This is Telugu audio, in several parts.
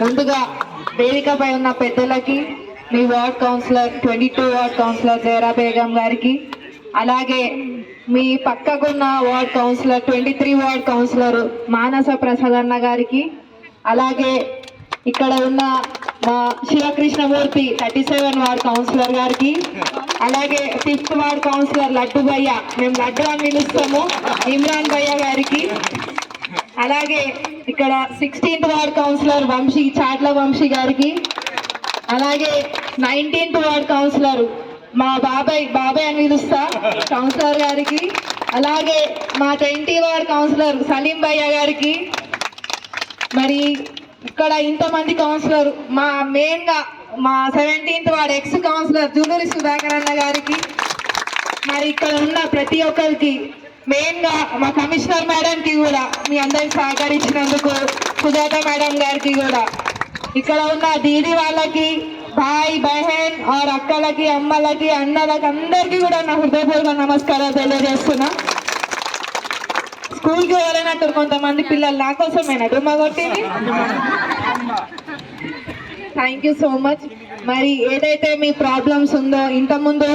ముందుగా వేదికపై ఉన్న పెద్దలకి మీ ward councillor twenty two ward councillor Jayara Begum గారికి అలాగే మీ పక్కకున్న ward councillor twenty three ward councillor Manasa Prasad అన్న గారికి అలాగే ఇక్కడ ఉన్న మా Sivakrishnamurthy thirty seven ward councillor గారికి అలాగే ఫిఫ్త్ వార్డ్ కౌన్సిలర్ లడ్డు భయ్య. మేము లడ్డు అని పిలుస్తాము. ఇమ్రాన్ భయ్య గారికి అలాగే ఇక్కడ sixteenth ward councillor Vamshi Chatla Vamshi గారికి. అలాగే నైన్టీన్త్ వార్డ్ కౌన్సిలర్ మా బాబాయ్ బాబాయ్ అని పిలుస్తా కౌన్సిలర్ గారికి. అలాగే మా ట్వంటీ వార్డ్ కౌన్సిలర్ సలీం భయ్య గారికి. మరి ఇక్కడ ఇంతమంది కౌన్సిలర్ మా మెయిన్గా మా seventeenth ward ex councillor Juluri Sudhakar అన్న గారికి. మరి ఇక్కడ ఉన్న ప్రతి ఒక్కరికి మెయిన్గా మా కమిషనర్ మేడం కి కూడా మీ అందరికి సహకరించినందుకు సుజాత మేడం గారికి కూడా. ఇక్కడ ఉన్న దీది వాళ్ళకి భాయ్ బహెన్ ఆర్ అక్కలకి అమ్మలకి అన్నలకి అందరికీ కూడా నా హృదయపూర్వక నమస్కారాలు తెలియజేస్తున్నా. స్కూల్కి వెళ్ళినట్టు కొంతమంది పిల్లలు నా కోసమేనా డుమ్మా కొట్టింది? థ్యాంక్ యూ సో మచ్ మరి ఏదైతే మీ ప్రాబ్లమ్స్ ఉందో ఇంతకుముందు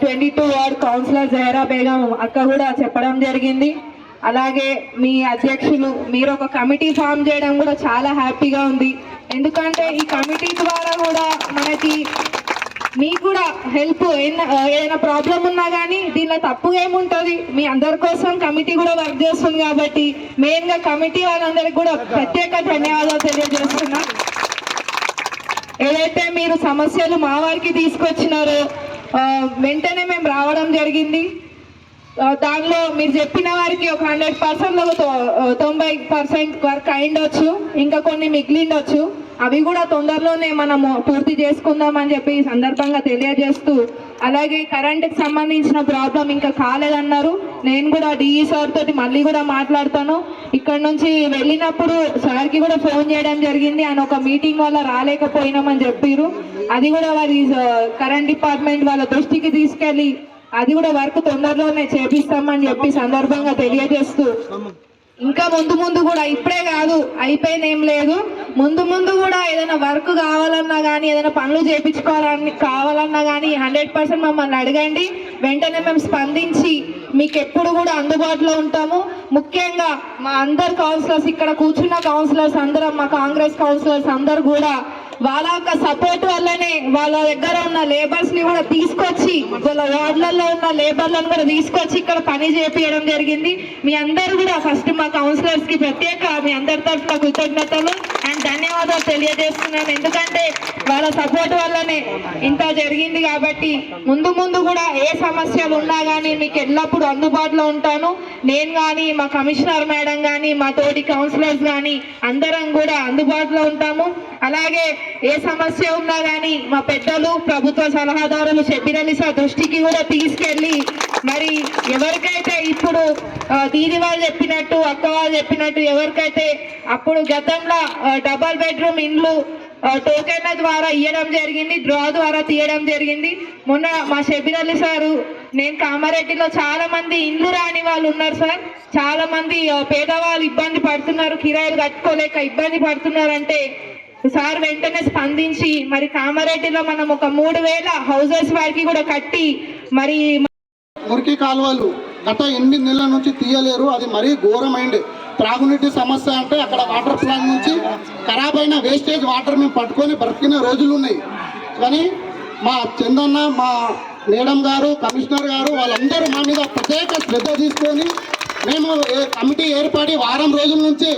twenty two ward councillor Jahara Begum అక్క కూడా చెప్పడం జరిగింది. అలాగే మీ అధ్యక్షులు మీరు ఒక కమిటీ ఫామ్ చేయడం కూడా చాలా హ్యాపీగా ఉంది. ఎందుకంటే ఈ కమిటీ ద్వారా కూడా మనకి మీకు కూడా హెల్ప్ ఏదైనా ప్రాబ్లం ఉన్నా కానీ దీనిలో తప్పు ఏముంటుంది? మీ అందరి కోసం కమిటీ కూడా వర్క్ చేస్తుంది కాబట్టి మెయిన్గా కమిటీ వాళ్ళందరికీ కూడా ప్రత్యేక ధన్యవాదాలు తెలియజేస్తున్నా. ఏదైతే మీరు సమస్యలు మా వారికి తీసుకొచ్చినారో వెంటనే మేము రావడం జరిగింది. దానిలో మీరు చెప్పిన వారికి ఒక హండ్రెడ్ పర్సెంట్ తొంభై పర్సెంట్ వర్క్ అయిండొచ్చు. ఇంకా కొన్ని మిగిలిండొచ్చు. అవి కూడా తొందరలోనే మనము పూర్తి చేసుకుందాం అని చెప్పి ఈ సందర్భంగా తెలియజేస్తూ అలాగే కరెంట్కి సంబంధించిన ప్రాబ్లం ఇంకా కాలేదన్నారు. నేను కూడా డిఈ సార్ తోటి మళ్ళీ కూడా మాట్లాడతాను. ఇక్కడ నుంచి వెళ్ళినప్పుడు సార్కి కూడా ఫోన్ చేయడం జరిగింది. ఆయన ఒక మీటింగ్ వల్ల రాలేకపోయినామని చెప్పారు అది కూడా వారి కరెంట్ డిపార్ట్మెంట్ వాళ్ళ దృష్టికి తీసుకెళ్ళి అది కూడా వర్క్ తొందరలోనే చేపిస్తామని చెప్పి సందర్భంగా తెలియజేస్తూ ఇంకా ముందు ముందు కూడా ఇప్పుడే కాదు అయిపోయింది ఏం లేదు. ముందు ముందు కూడా ఏదైనా వర్క్ కావాలన్నా కానీ ఏదైనా పనులు చేయించుకోవాలని కావాలన్నా కానీ హండ్రెడ్ పర్సెంట్ మమ్మల్ని అడగండి. వెంటనే మేము స్పందించి మీకు ఎప్పుడు కూడా అందుబాటులో ఉంటాము. ముఖ్యంగా మా అందరు కౌన్సిలర్స్ ఇక్కడ కూర్చున్న కౌన్సిలర్స్ అందరం మా కాంగ్రెస్ కౌన్సిలర్స్ అందరు కూడా వాళ్ళ యొక్క సపోర్ట్ వల్లనే వాళ్ళ దగ్గర ఉన్న లేబర్స్ని కూడా తీసుకొచ్చి వాళ్ళ వార్డులలో ఉన్న లేబర్లను కూడా తీసుకొచ్చి ఇక్కడ పని చేపించడం జరిగింది. మీ అందరూ కూడా ఫస్ట్ మా కౌన్సిలర్స్కి ప్రత్యేక మీ అందరి తరఫున కృతజ్ఞతలు అండ్ ధన్యవాదాలు తెలియజేస్తున్నాను. ఎందుకంటే వాళ్ళ సపోర్ట్ వల్లనే ఇంత జరిగింది కాబట్టి ముందు ముందు కూడా ఏ సమస్యలు ఉన్నా కానీ మీకు ఎల్లప్పుడూ అందుబాటులో ఉంటాను. నేను కానీ మా కమిషనర్ మేడం కానీ మా తోటి కౌన్సిలర్స్ కానీ అందరం కూడా అందుబాటులో ఉంటాము. అలాగే ఏ సమస్య ఉన్నా కానీ మా పెద్దలు ప్రభుత్వ సలహాదారులు చెప్పినని సార్ దృష్టికి కూడా తీసుకెళ్ళి మరి ఎవరికైతే ఇప్పుడు దీని వాళ్ళు చెప్పినట్టు అక్క వాళ్ళు చెప్పినట్టు ఎవరికైతే అప్పుడు గతంలో డబల్ బెడ్రూమ్ ఇండ్లు టోకెన్ల ద్వారా ఇవ్వడం జరిగింది డ్రా ద్వారా తీయడం జరిగింది. మొన్న మా షబీర్ అలీ సారు నేను కామారెడ్డిలో చాలా మంది ఇండ్లు రాని వాళ్ళు ఉన్నారు సార్. చాలా మంది పేదవాళ్ళు ఇబ్బంది పడుతున్నారు కిరాయిలు కట్టుకోలేక ఇబ్బంది పడుతున్నారంటే సార్ వెంటనే స్పందించి మరి కామారెడ్డిలో మనం ఒక మూడు వేల హౌసెస్ వారికి కూడా కట్టి మరి మురికి కాలువలు గత ఎనిమిది నెలల నుంచి తీయలేరు. అది మరీ ఘోరమైంది. త్రాగునీటి సమస్య అంటే అక్కడ వాటర్ ప్లాంట్ నుంచి ఖరాబ్ అయిన వేస్టేజ్ వాటర్ మేము పట్టుకొని బ్రతికిన రోజులు ఉన్నాయి. కానీ మా చందన్న మా మేడం గారు కమిషనర్ గారు వాళ్ళందరూ మా మీద ప్రత్యేక శ్రద్ధ తీసుకొని మేము కమిటీ ఏర్పడి వారం రోజుల నుంచి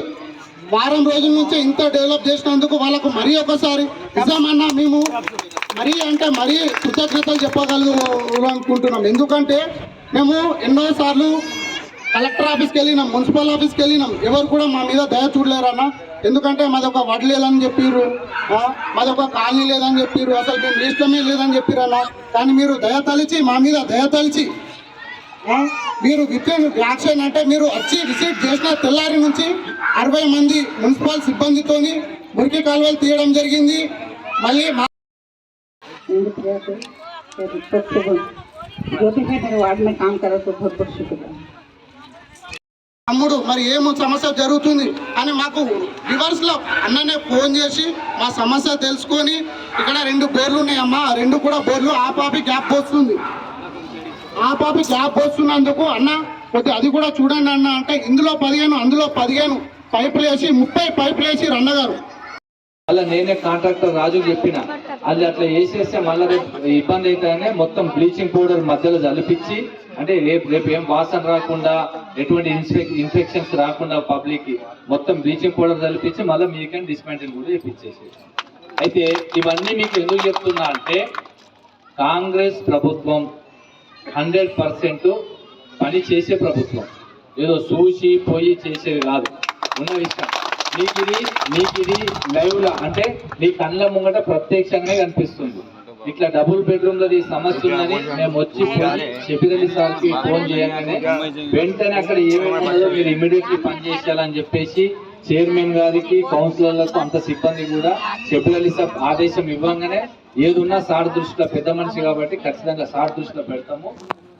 వారం రోజుల నుంచి ఇంత డెవలప్ చేసినందుకు వాళ్ళకు మరీ ఒకసారి నిజమన్నా మేము మరీ అంటే మరీ కృతజ్ఞతలు చెప్పగలుగు అనుకుంటున్నాం. ఎందుకంటే మేము ఎన్నోసార్లు కలెక్టర్ ఆఫీస్కి వెళ్ళినాం మున్సిపల్ ఆఫీస్కి వెళ్ళినాం. ఎవరు కూడా మా మీద దయ చూడలేరన్న. ఎందుకంటే మాది ఒక వడ్ లేదని చెప్పిర్రు. మాది ఒక కాలనీ లేదని చెప్పిర్రు. అసలు మేము లిస్టమే లేదని చెప్పారన్న కానీ మీరు దయ తలిచి మా మీద దయ తలిచి మీరు విత్ఇన్ బ్లాక్ చేయాలంటే మీరు వచ్చి విజిట్ చేసిన తెల్లారి నుంచి అరవై మంది మున్సిపల్ సిబ్బందితోని మురికి కాలువలు తీయడం జరిగింది. మళ్ళీ తమ్ముడు మరి ఏమో సమస్య జరుగుతుంది అని మాకు రివర్స్లో అన్ననే ఫోన్ చేసి మా సమస్య తెలుసుకొని ఇక్కడ రెండు బోర్లు ఉన్నాయమ్మా రెండు కూడా బోర్లు ఆపాపి గ్యాప్ వస్తుంది ఆ పాపి గ్యాప్ వస్తున్నందుకు అన్న కొద్ది అది కూడా చూడండి అన్న అంటే ఇందులో పదిహేను అందులో పదిహేను పైపులు వేసి ముప్పై పైపులు వేసి రన్నగారు మళ్ళీ నేనే కాంట్రాక్టర్ రాజు చెప్పిన అది అట్లా వేసేస్తే మళ్ళీ రేపు ఇబ్బంది అయితేనే మొత్తం బ్లీచింగ్ పౌడర్ మధ్యలో జలిపించి అంటే రేపు రేపు ఏం వాసన రాకుండా ఎటువంటి ఇన్ఫెక్షన్స్ రాకుండా పబ్లిక్కి మొత్తం బ్లీచింగ్ పౌడర్ జలిపించి మళ్ళీ మీకని డిస్మెంటల్ కూడా చెప్పించేసి అయితే ఇవన్నీ మీకు ఎందుకు చెప్తున్నా అంటే కాంగ్రెస్ ప్రభుత్వం హండ్రెడ్ పర్సెంట్ పని చేసే ప్రభుత్వం. ఏదో చూసి పోయి చేసేది కాదు. ఉన్న విషయం. మీకు ఇది మీకు ఇది లైవ్ లా అంటే నీ కళ్ళ ముంగట ప్రత్యక్షంగానే కనిపిస్తుంది. ఇట్లా డబుల్ బెడ్రూమ్లో సమస్య ఉందని మేము వచ్చి షబిరలి సార్కి ఫోన్ చేయగానే వెంటనే అక్కడ ఏమైనా మీరు ఇమీడియట్లీ పని చేసేయాలని చెప్పేసి చైర్మన్ గారికి కౌన్సిలర్లకు అంత సిబ్బంది కూడా షబిరలి సార్ ఆదేశం ఇవ్వగానే ఏదున్నా సార్ దృష్టిలో పెద్ద మనిషి కాబట్టి ఖచ్చితంగా సార్ దృష్టిలో పెడతాము.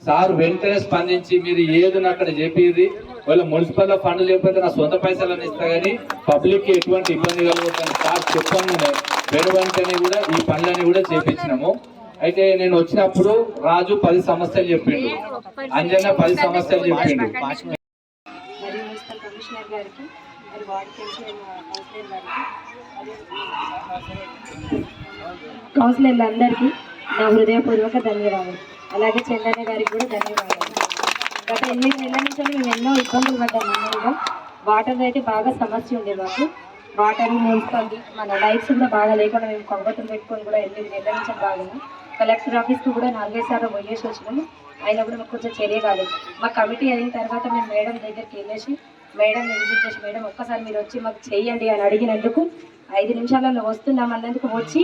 సార్ వెంటనే స్పందించి మీరు ఏదున్నా అక్కడ చెప్పేది వాళ్ళ మున్సిపల్లో ఫండ్ లేకపోతే నా సొంత పైసలను ఇస్తా గానీ పబ్లిక్కి ఎటువంటి ఇబ్బంది కలగదని సార్ చెప్పంగానే వెను కూడా ఈ పనులని కూడా చేపించినాము. అయితే నేను వచ్చినప్పుడు రాజు పది సమస్యలు చెప్పిండు. అంజన పది సమస్యలు చెప్పిండు. కమిషనర్ గారికి కౌన్సిలర్ గారికి కౌన్సిలర్లందరికీ నా హృదయపూర్వక ధన్యవాదాలు. అలాగే చందన్న గారికి కూడా ధన్యవాదాలు. గత ఎనిమిది నెలల నుంచి మేము ఎన్నో ఇబ్బందులు పడ్డాం మామూలుగా వాటర్ అయితే బాగా సమస్య ఉండే మాకు. వాటర్ మున్సిపాలిటీ మన లైట్స్ కూడా బాగా లేకుండా మేము కొవ్వొత్తులు పెట్టుకొని కూడా ఎనిమిది నెలల నుంచి బాగున్నాం కలెక్టర్ ఆఫీస్కి కూడా నాలుగైదు సార్లు పోయేసి వచ్చినాము. అయినా కూడా మాకు కొంచెం చర్య కాలేదు. మా కమిటీ అయిన తర్వాత మేము మేడం దగ్గరికి వెళ్ళేసి మేడం విజిట్ చేసి మేడం ఒక్కసారి మీరు వచ్చి మాకు చెయ్యండి అని అడిగినందుకు ఐదు నిమిషాలలో వస్తున్నాం అన్నందుకు వచ్చి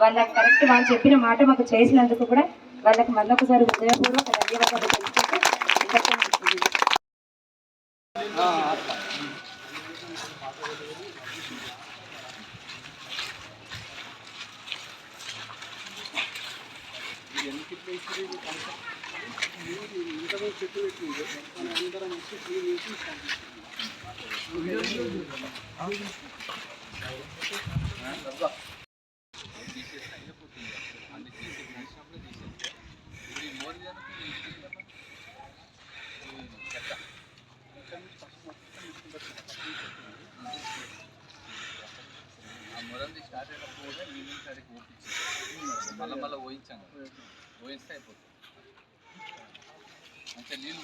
వాళ్ళకి కరెక్ట్ వాళ్ళు చెప్పిన మాట మాకు చేసినందుకు కూడా వాళ్ళకి మళ్ళొకసారి హృదయపూర్వక ధన్యవాదాలు తెలుసుకుంటూ ఇంతకు ముగిస్తున్నాను. మళ్ళీ మళ్ళీ పోయించాం ఓయిస్తే అయిపోతుంది అంటే నీళ్ళు